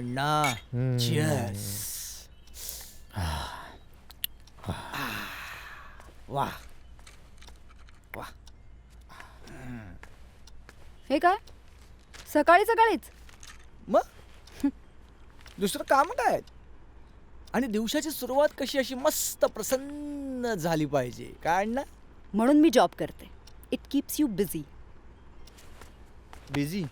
अण्णा हम्म. Cheers. वा हे काय? सकाळी सकाळीच? मग? दुसरं काम काय? आणि दिवसाची सुरुवात कशी अशी मस्त प्रसन्न झाली पाहिजे. काय अण्णा? म्हणून मी जॉब करते. It keeps you busy busy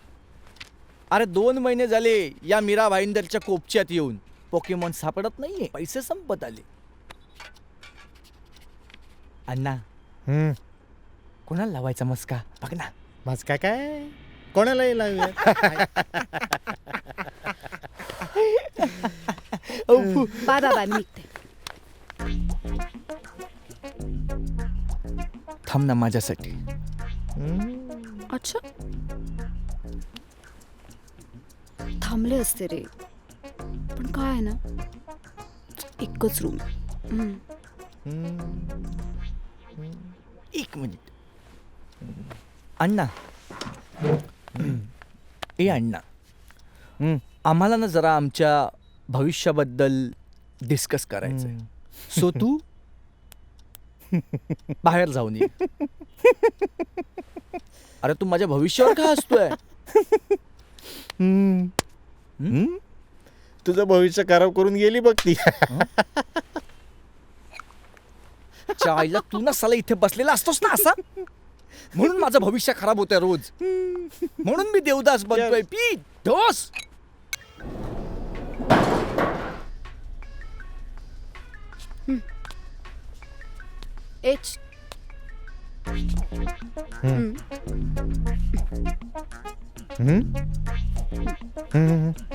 अरे दोन महिने झाले या मीरा भाईंदरच्या कोपच्यात येऊन. पोकेमॉन सापडत नाहीये. पैसे संपत आले. अण्णा. हम्म. कोणाला लावायचा मस्का? बघ ना. माझ काय? काय कोणालाही लावूया? बाय बाय बाय मी निघते. थांब ना माझ्यासाठी. अच्छा. थांबले असते रे. पण काय आहे ना? एकच रूम हम्म. एक मिनिट अण्णा. ए अण्णा. हम्म. आम्हाला ना जरा आमच्या भविष्याबद्दल डिस्कस करायचंय. सो तू? बाहेर जाऊन ये. अरे तू माझ्या भविष्यावर का हसतोय. हम्म? तुझं भविष्य खराब करून गेली बघ ती. चायला तू ना साला इथे बसलेला असतोस ना असा? म्हणून माझं भविष्य खराब होतंय रोज. म्हणून मी देवदास बनतोय. पी ढोस एच. हम्म? हम्म. हम्म.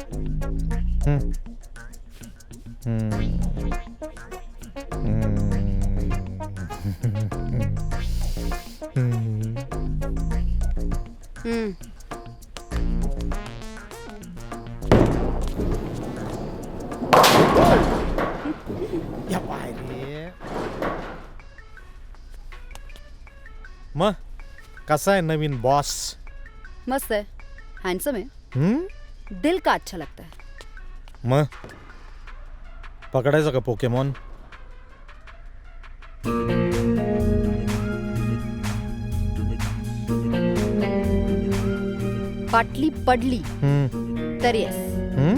या रे. मग कसा आहे नवीन बॉस मस्त है हैंडसम है हम्म? दिल का अच्छा लगता है? मग पकडायचं का पोकेमॉन बाटली पडली हम्म. तर येस हम्म?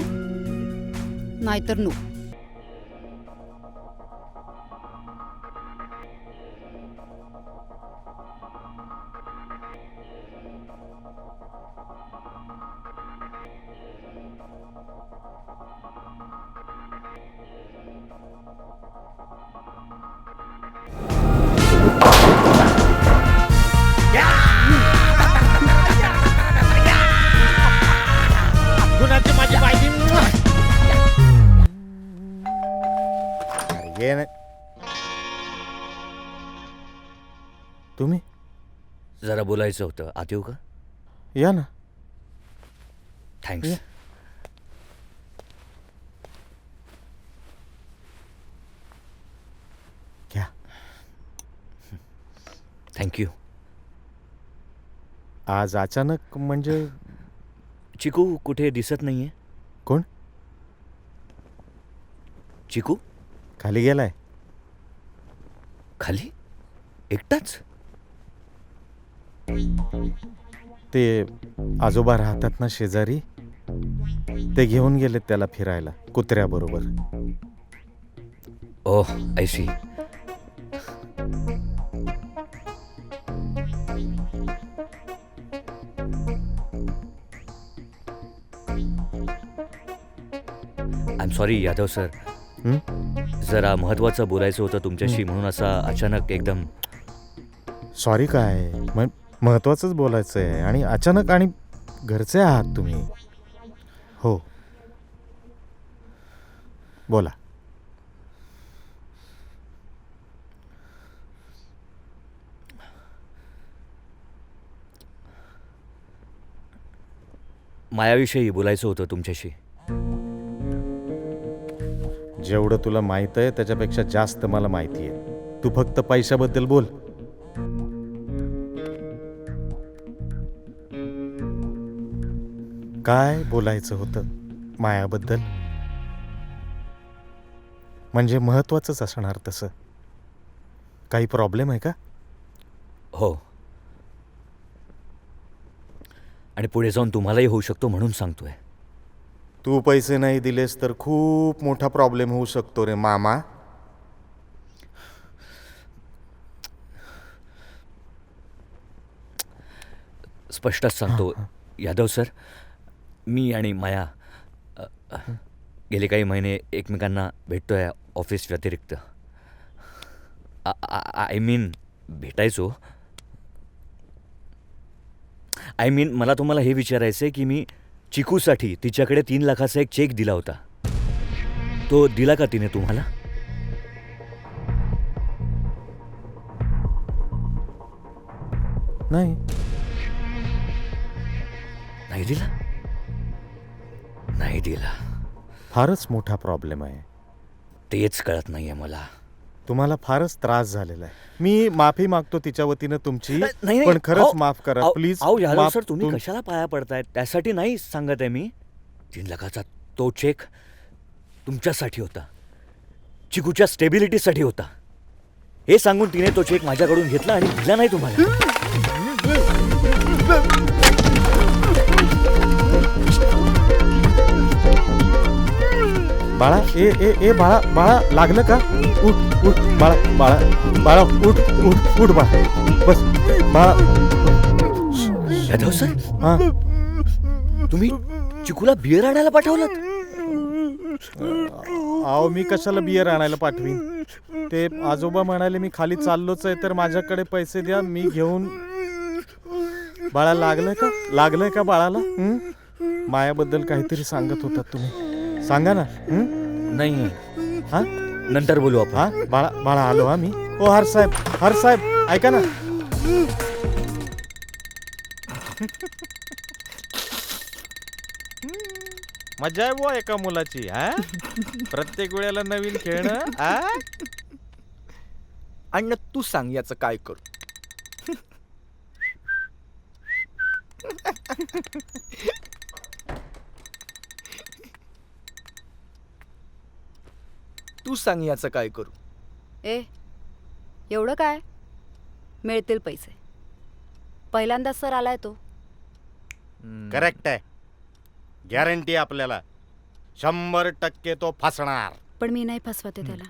नाहीतर नो तुम्ही? जरा बोलायचं होतं. आत येऊ का? या ना. थँक्स ये. घ्या थँक्यू आज अचानक म्हणजे चिकू कुठे दिसत नाहीये? कोण? चिकू? खाली गेलाय. खाली? एकटाच? ते आजोबा राहतात ना शेजारी ते घेऊन गेलेत त्याला फिरायला कुत्र्याबरोबर. ओह I see I am sorry Yadav sir हं? जरा महत्वाचं बोलायचं होतं तुमच्याशी म्हणून असा अचानक एकदम सॉरी काय? म महत्वाचंच बोलायचं आहे आणि अचानक आणि घरचे आहात तुम्ही. हो. बोला. मायाविषयी बोलायचं होतं तुमच्याशी. जेवढं तुला माहीत आहे त्याच्यापेक्षा जास्त मला माहिती आहे. तू फक्त पैशाबद्दल बोल. काय बोलायचं होतं मायाबद्दल? म्हणजे महत्वाचंच असणार तसं. काही प्रॉब्लेम आहे का? हो. आणि पुढे जाऊन तुम्हालाही होऊ शकतो म्हणून सांगतोय. तू पैसे नाही दिलेस तर खूप मोठा प्रॉब्लेम होऊ शकतो रे मामा. स्पष्टच सांगतो. यादव सर मी आणि माया अ, अ, गेले काही महिने एकमेकांना भेटतोय ऑफिस व्यतिरिक्त. आय मीन भेटायचो. आय मीन मला तुम्हाला हे विचारायचं आहे की मी चिकूसाठी तिच्याकडे तीन लाखाचा एक चेक दिला होता. तो दिला का तिने तुम्हाला? नाही. नाही दिला? नाही दिला. फारच मोठा प्रॉब्लेम आहे. तेच कळत नाहीये मला. तुम्हाला फारच त्रास झालेला आहे. मी माफी मागतो तिच्या वतीनं तुमची नाही, नाही. पण खरंच अहो, माफ करा अहो, प्लीज अहो यादव माफ- सर तुम्ही तुम- कशाला पाया पडताय? त्यासाठी नाही सांगत आहे मी. तीन लाखाचा तो चेक तुमच्यासाठी होता. चिकूच्या स्टेबिलिटीसाठी होता. हे सांगून तिने तो चेक माझ्याकडून घेतला आणि दिला नाही तुम्हाला. बाळा ए ए ए बाळा बाळा लागलं का? उठ उठ बाळा बाळा बाळा उठ उठ उठ बाळा. बस. बाळा. यादव सर? हा. तुम्ही चिकूला बिअर आणायला पाठवलं? अहो मी कशाला बियर आणायला पाठवीन? ते आजोबा म्हणाले मी खाली चाललोच आहे तर माझ्याकडे पैसे द्या मी घेऊन. बाळा लागलंय का? लागलंय का बाळाला? मायाबद्दल काहीतरी सांगत होतात तुम्ही. सांगा ना. हं? नाही. हा? नंतर बोलू आपण. हा? बाळा बाळा आलो हा मी. ओ हर साहेब हर साहेब ऐका ना. मजा आहे बुवा एका मुलाची हा? प्रत्येक वेळेला नवीन खेळणं हा? अण्णा तू सांग याचं काय करू. तू सांग याचं काय करू. ए एवढं काय? मिळतील पैसे. पहिल्यांदा सर आलाय तो. करेक्ट आहे. गॅरंटी आपल्याला. शंभर टक्के तो फसणार. पण मी नाही फसवते त्याला.